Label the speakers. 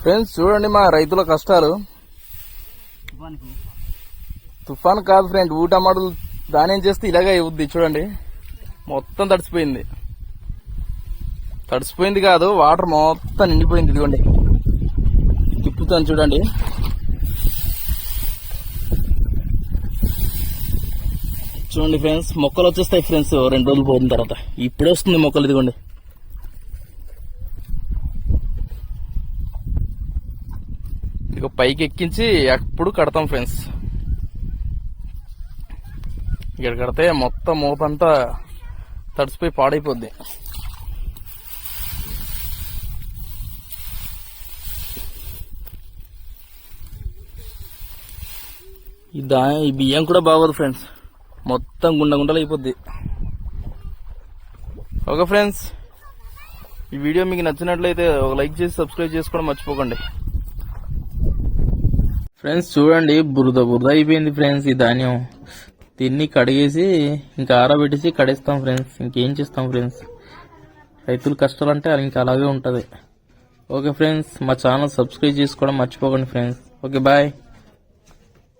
Speaker 1: Friends చూడండి మా రైతుల కష్టాలు. తుఫాన్ కాదు ఫ్రెండ్ ఊ టమాటాలు దానేం చేస్తే ఇలాగే ఇవ్వద్ది చూడండి. మొత్తం తడిసిపోయింది. తడిసిపోయింది కాదు వాటర్ మొత్తం నిండిపోయింది ఇదిగోండి. తిప్పుతాను చూడండి. చూడండి ఫ్రెండ్స్ మొక్కలు వచ్చేస్తాయి ఫ్రెండ్స్ రెండు రోజులు పోయిన తర్వాత. ఇప్పుడే వస్తుంది మొక్కలు ఇదిగోండి. ఇక పైకి ఎక్కించి అప్పుడు కడతాం ఫ్రెండ్స్. ఇక్కడ కడితే మొత్తం మోపంతా తడిసిపోయి పాడైపోద్ది. ఈ దా ఈ బియ్యం కూడా బాగోదు ఫ్రెండ్స్. మొత్తం గుండ గుండలు అయిపోద్ది. Okay friends. ఈ వీడియో మీకు నచ్చినట్లయితే ఒక లైక్ చేసి సబ్స్క్రైబ్ చేసుకోవడం మర్చిపోకండి. ఫ్రెండ్స్ చూడండి బురద బురద అయిపోయింది ఫ్రెండ్స్ ఈ ధాన్యం. దీన్ని కడిగేసి ఇంకా ఆరబెట్టేసి కడేస్తాం ఫ్రెండ్స్ ఇంకేం చేస్తాం ఫ్రెండ్స్ రైతుల కష్టాలంటే ఇంకా అలాగే ఉంటుంది. ఓకే ఫ్రెండ్స్ మా ఛానల్ సబ్స్క్రైబ్ చేసుకోవడం మర్చిపోకండి ఫ్రెండ్స్ ఓకే బాయ్